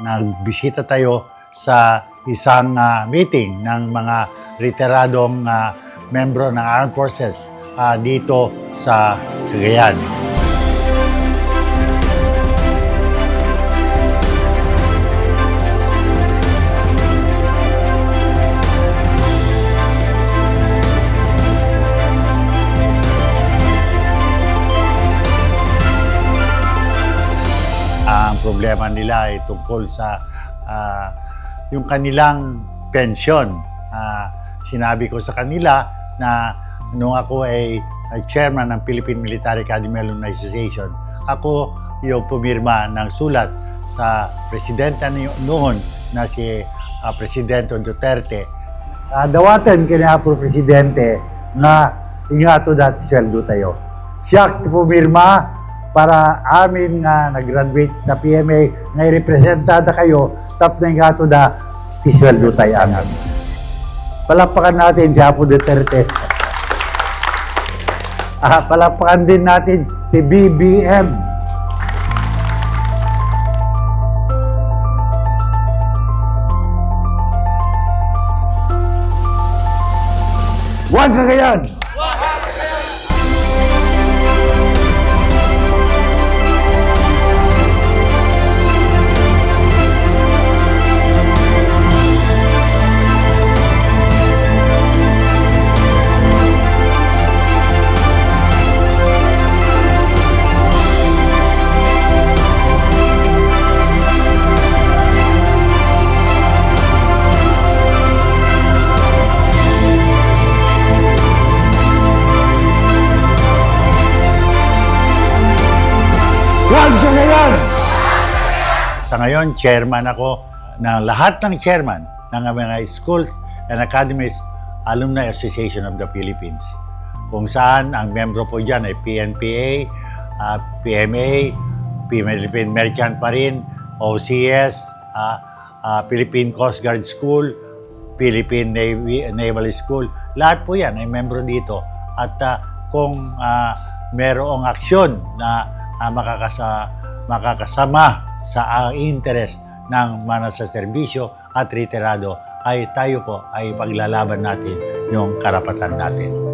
nagbisita tayo sa isang ah, meeting ng mga retiradong ah, membro ng Armed Forces ah, dito sa Cagayan. Problema nila ay tungkol sa ah, yung kanilang pensyon. Ah, sinabi ko sa kanila na nung ako ay, ay chairman ng Philippine Military Academy Alumni Association, ako yung pumirma ng sulat sa presidente noon na si ah, Presidente Duterte. Uh, dawatan kina po presidente na ingato dati sweldo tayo. Siya pumirma para amin nga nag-graduate sa PMA nga representada kayo tap na nga to da isweldo tayo angan. Palapakan natin si Apo Duterte. Ah, palapakan din natin si BBM. Huwag ka Sa ngayon, chairman ako ng lahat ng chairman ng mga schools and academies Alumni Association of the Philippines. Kung saan ang membro po dyan ay PNPA, ah, PMA, Philippine Merchant Marine, OCS, ah, ah, Philippine Coast Guard School, Philippine Navy, Naval School. Lahat po yan ay membro dito. At ah, kung ah, merong aksyon na ah, makakasa, makakasama sa interest ng mga sa serbisyo at retirado ay tayo po ay paglalaban natin yung karapatan natin.